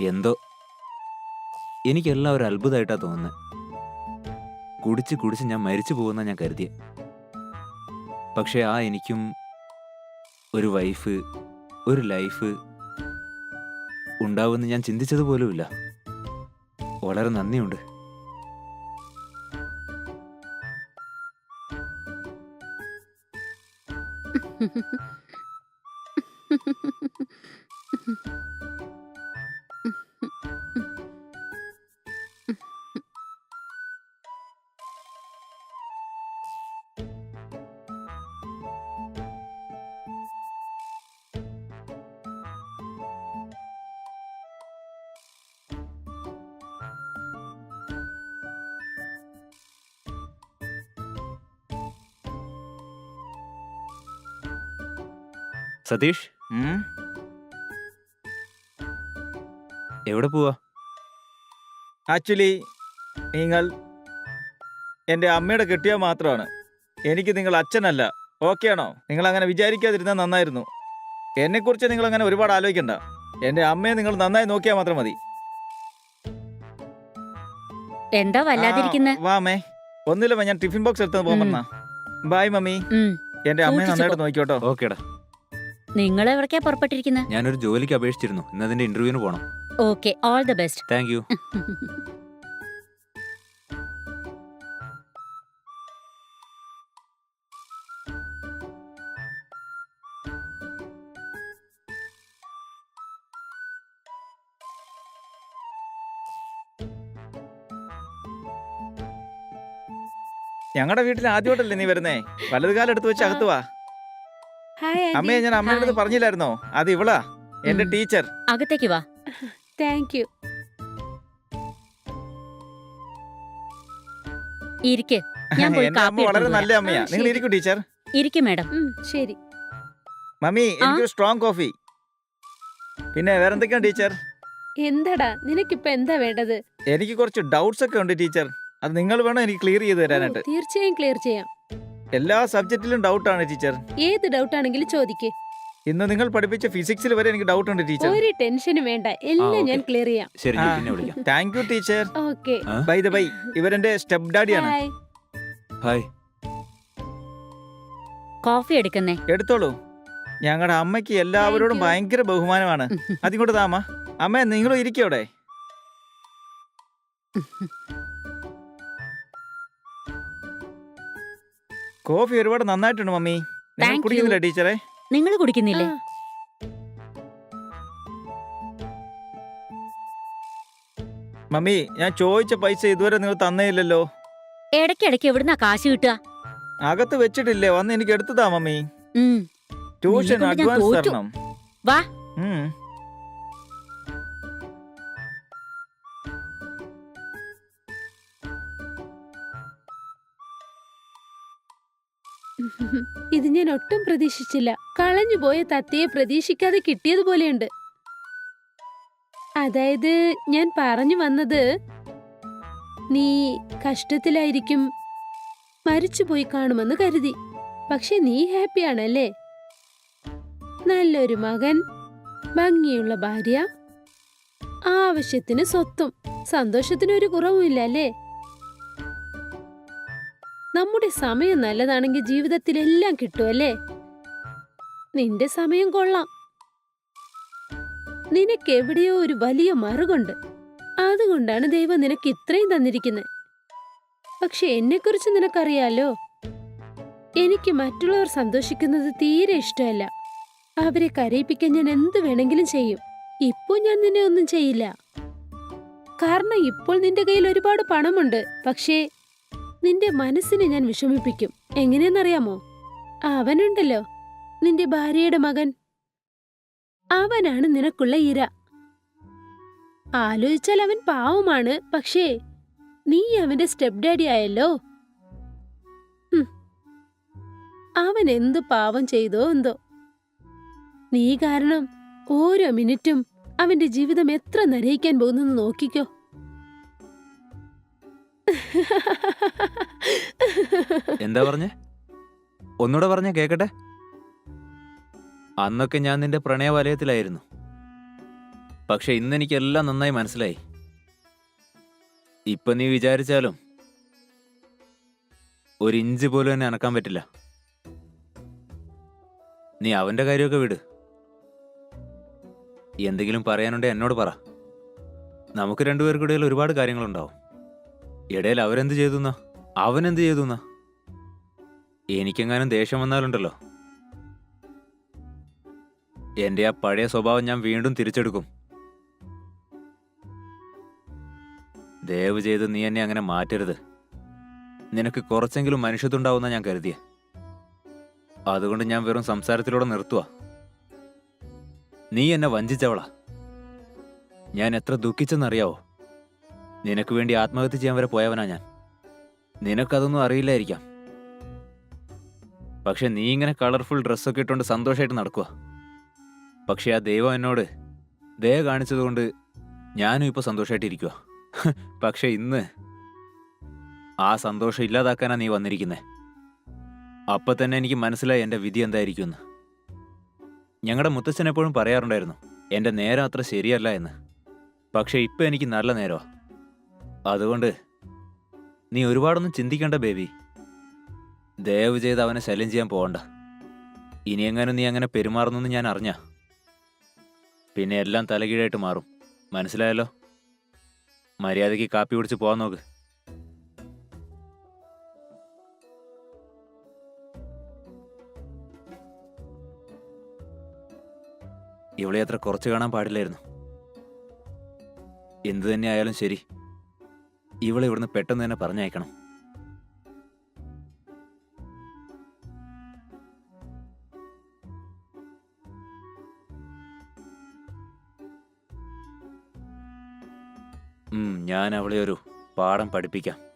എന്തോ എനിക്കെല്ലാം ഒരു അത്ഭുതമായിട്ടാ തോന്നുന്നത് കുടിച്ച് കുടിച്ച് ഞാൻ മരിച്ചു പോകുന്ന ഞാൻ കരുതിയ. പക്ഷെ ആ എനിക്കും ഒരു വൈഫ് ഒരു ലൈഫ് ഉണ്ടാവുമെന്ന് ഞാൻ ചിന്തിച്ചത് പോലുമില്ല വളരെ നന്ദിയുണ്ട്. സതീഷ്? എവിടെ പോവാ? ആക്ച്വലി നിങ്ങൾ എന്റെ അമ്മയുടെ കെട്ടിയ മാത്രമാണ്. എനിക്ക് നിങ്ങൾ അച്ഛനല്ല. ഓക്കെ ആണോ? നിങ്ങൾ അങ്ങനെ വിചാരിക്കാതിരുന്നാൽ നന്നായിരുന്നു. എന്നെക്കുറിച്ച് നിങ്ങൾ അങ്ങനെ ഒരുപാട് ആലോചിക്കണ്ട. എന്റെ അമ്മയെ നിങ്ങൾ നന്നായി നോക്കിയാൽ മാത്രം മതി. എന്താ വല്ലാതിരിക്കുന്നത് അമ്മേ. ഒന്നുമില്ല ഞാൻ ടിഫിൻ ബോക്സ് എടുത്ത് പോകാൻ ബൈ മമ്മി. എന്റെ എന്റെ അമ്മയെ നന്നായിട്ട് നോക്കിയോട്ടോ ഓക്കേടാ നിങ്ങൾ എവിടേക്കാ പുറപ്പെട്ടിരിക്കുന്നത് ഞാനൊരു ജോലിക്ക് അപേക്ഷിച്ചിരുന്നു. ഇന്ന് അതിന്റെ ഇന്റർവ്യൂവിന് പോകണം okay all the best thank you ഞങ്ങളുടെ വീട്ടിൽ ആദ്യമായിട്ടല്ലേ നീ വരുന്നേ? വലതുകാലെടുത്ത് എടുത്ത് വെച്ച് അകത്ത് വാ. ഹായ് അമ്മയെ ഞാൻ അമ്മയുടെ അടുത്ത് പറഞ്ഞില്ലായിരുന്നോ? അത് ഇവളാ എന്റെ ടീച്ചർ. അകത്തേക്ക് വാ. താങ്ക് യു ഇരിക്ക്. ഞാൻ പോയി എന്റെ കാപ്പി അമ്മ വളരെ എടുത്തോണ്ട് നല്ല അമ്മയാ. നിങ്ങൾ ഇരിക്കൂ ടീച്ചർ. ഇരിക്ക് മാഡം. ഉം, ശരി. മമ്മി എനിക്ക് സ്ട്രോങ് കോഫി പിന്നെ വേറെന്തൊക്കെയാണ് ടീച്ചർ? എന്താടാ? നിനക്കിപ്പോ എന്താ വേണ്ടത്? എനിക്ക് കുറച്ച് ഡൗട്ട്സ് ഒക്കെ ഉണ്ട് ടീച്ചർ. അത് നിങ്ങൾ വേണം എനിക്ക് ക്ലിയർ ചെയ്ത് ഓ, തരാനായിട്ട്? തീർച്ചയായും ക്ലിയർ ചെയ്യാം. എല്ലാ സബ്ജക്റ്റിലും ഡൗട്ടാണ് ടീച്ചർ ഏത് ഡൗട്ട് ആണെങ്കിലും ചോദിക്ക്. ഇന്ന് നിങ്ങൾ പഠിപ്പിച്ച ഫിസിക്സിൽ വരെ എനിക്ക് ഡൗട്ട് ഉണ്ട് ടീച്ചർ ഒരു ടെൻഷനും വേണ്ട. എല്ലാം ഞാൻ ക്ലിയർ ചെയ്യാം. ശരി. ഞാൻ പിന്നെ വിളിക്കാം. താങ്ക് യു ടീച്ചർ ഓക്കേ ആ? ബൈ ദ ബൈ ഇവരെന്റെ സ്റ്റെപ്പ് ഡാഡിയാണ് ഹായ് ഹായ് കോഫി എടുക്കുന്നേ. എടുത്തോളൂ. ഞങ്ങളുടെ അമ്മയ്ക്ക് എല്ലാവരോടും Thank you. ഭയങ്കര ബഹുമാനമാണ്. അതിങ്ങോട്ട് താമ അമ്മ. നിങ്ങളും ഇരിക്കവിടെ കോഫി ഒരുപാട് നന്നായിട്ടുണ്ട് മമ്മി. നിങ്ങൾ Thank കുടിക്കുന്നില്ല ടീച്ചറെ? നിങ്ങൾ കുടിക്കുന്നില്ലേ? മമ്മി ഞാൻ ചോദിച്ച പൈസ ഇതുവരെ നിങ്ങൾ തന്നേയില്ലല്ലോ. ഇടയ്ക്കിടയ്ക്ക് എവിടുന്നാ കാശ് കിട്ടുക? അകത്ത് വെച്ചിട്ടില്ലേ വന്ന് എനിക്ക് എടുത്തതാ മമ്മി. ഉം. ട്യൂഷൻ ഞാൻ അഡ്വാൻസ് തോറ്റു. തരണം. വാ. ഉം. ഇത് ഞാൻ ഒട്ടും പ്രതീക്ഷിച്ചില്ല. കളഞ്ഞുപോയ തത്തയെ പ്രതീക്ഷിക്കാതെ കിട്ടിയതുപോലെയുണ്ട് അതായത് ഞാൻ പറഞ്ഞു വന്നത് നീ കഷ്ടത്തിലായിരിക്കും മരിച്ചു പോയി കാണുമെന്ന് കരുതി. പക്ഷെ നീ ഹാപ്പിയാണല്ലേ? നല്ലൊരു മകൻ ഭംഗിയുള്ള ഭാര്യ ആവശ്യത്തിന് സ്വത്തും സന്തോഷത്തിന് ഒരു കുറവുമില്ല അല്ലേ? നമ്മുടെ സമയം നല്ലതാണെങ്കിൽ ജീവിതത്തിലെല്ലാം കിട്ടുമല്ലേ നിന്റെ സമയം കൊള്ളാം. നിനക്ക് എവിടെയോ ഒരു വലിയ മറുകുണ്ട്. അതുകൊണ്ടാണ് ദൈവം നിനക്ക് ഇത്രയും തന്നിരിക്കുന്നത് പക്ഷെ എന്നെക്കുറിച്ച് നിനക്കറിയാലോ? എനിക്ക് മറ്റുള്ളവർ സന്തോഷിക്കുന്നത് തീരെ ഇഷ്ടമല്ല. അവരെ കരയിപ്പിക്കാൻ ഞാൻ എന്ത് വേണമെങ്കിലും ചെയ്യും. ഇപ്പോൾ ഞാൻ നിന്നെ ഒന്നും ചെയ്യില്ല. കാരണം ഇപ്പോൾ നിന്റെ കയ്യിൽ ഒരുപാട് പണമുണ്ട്. പക്ഷേ നിന്റെ മനസ്സിനെ ഞാൻ വിഷമിപ്പിക്കും. എങ്ങനെയെന്നറിയാമോ? അവനുണ്ടല്ലോ നിന്റെ ഭാര്യയുടെ മകൻ. അവനാണ് നിനക്കുള്ള ഇര. ആലോചിച്ചാൽ അവൻ പാവമാണ് പക്ഷേ നീ അവന്റെ സ്റ്റെപ്പ് ഡാഡി ആയല്ലോ. അവൻ എന്ത് പാവം ചെയ്തോ എന്തോ. നീ കാരണം ഓരോ മിനിറ്റും അവന്റെ ജീവിതം എത്ര നരയിക്കാൻ പോകുന്നെന്ന് നോക്കിക്കോ. എന്താ പറഞ്ഞേ? ഒന്നുകൂടെ പറഞ്ഞേ കേക്കട്ടെ? അന്നൊക്കെ ഞാൻ നിന്റെ പ്രണയവലയത്തിലായിരുന്നു. പക്ഷെ ഇന്ന് എനിക്കെല്ലാം നന്നായി മനസ്സിലായി. ഇപ്പൊ നീ വിചാരിച്ചാലും ഒരു ഇഞ്ച് പോലും എന്നെ അനക്കാൻ പറ്റില്ല. നീ അവന്റെ കാര്യമൊക്കെ വിട്. എന്തെങ്കിലും പറയാനുണ്ടെ എന്നോട് പറ. നമുക്ക് രണ്ടുപേർക്കിടയിൽ ഒരുപാട് കാര്യങ്ങളുണ്ടാവും. ഇടയിൽ അവരെന്ത് ചെയ്തുന്നാ? അവനെന്ത് ചെയ്തുന്നാ? എനിക്കെങ്ങാനും ദേഷ്യം വന്നാലുണ്ടല്ലോ. എന്റെ ആ പഴയ സ്വഭാവം ഞാൻ വീണ്ടും തിരിച്ചെടുക്കും. ദയവ് ചെയ്ത് നീ എന്നെ അങ്ങനെ മാറ്റരുത്. നിനക്ക് കുറച്ചെങ്കിലും മനുഷ്യത്തുണ്ടാവുന്ന ഞാൻ കരുതിയ. അതുകൊണ്ട് ഞാൻ വെറും സംസാരത്തിലൂടെ നിർത്തുക നീ എന്നെ വഞ്ചിച്ചവളാ. ഞാൻ എത്ര ദുഃഖിച്ചെന്നറിയാവോ? നിനക്ക് വേണ്ടി ആത്മഹത്യ ചെയ്യാൻ വരെ പോയവനാ ഞാൻ. നിനക്കതൊന്നും അറിയില്ലായിരിക്കാം. പക്ഷെ നീ ഇങ്ങനെ കളർഫുൾ ഡ്രസ്സൊക്കെ ഇട്ടുകൊണ്ട് സന്തോഷമായിട്ട് നടക്കുക പക്ഷെ ആ ദൈവം എന്നോട് ദയ കാണിച്ചതുകൊണ്ട് ഞാനും ഇപ്പോൾ സന്തോഷമായിട്ടിരിക്കുക പക്ഷെ ഇന്ന് ആ സന്തോഷം ഇല്ലാതാക്കാനാ നീ വന്നിരിക്കുന്നേ. അപ്പൊ തന്നെ എനിക്ക് മനസ്സിലായി എന്റെ വിധി എന്തായിരിക്കും എന്ന് ഞങ്ങളുടെ മുത്തച്ഛൻ എപ്പോഴും പറയാറുണ്ടായിരുന്നു എന്റെ നേരം അത്ര ശരിയല്ല എന്ന്. പക്ഷെ ഇപ്പം എനിക്ക് നല്ല നേരമാ അതുകൊണ്ട് നീ ഒരുപാടൊന്നും ചിന്തിക്കണ്ട ബേബി. ദയവ് ചെയ്ത് അവനെ ശല്യം ചെയ്യാൻ പോകണ്ട ഇനിയെങ്ങാനും നീ അങ്ങനെ പെരുമാറുന്നെന്ന് ഞാൻ അറിഞ്ഞ. പിന്നെ എല്ലാം തലകീഴായിട്ട് മാറും. മനസ്സിലായല്ലോ? മര്യാദയ്ക്ക് കാപ്പി കുടിച്ച് പോകാൻ നോക്ക്. ഇവളെ അത്ര കുറച്ച് കാണാൻ പാടില്ലായിരുന്നു. എന്തു തന്നെ ആയാലും ശരി. ഇവളെ ഇവിടുന്ന് പെട്ടെന്ന് തന്നെ പറഞ്ഞയക്കണം. ഞാൻ അവളെ ഒരു പാഠം പഠിപ്പിക്കാം.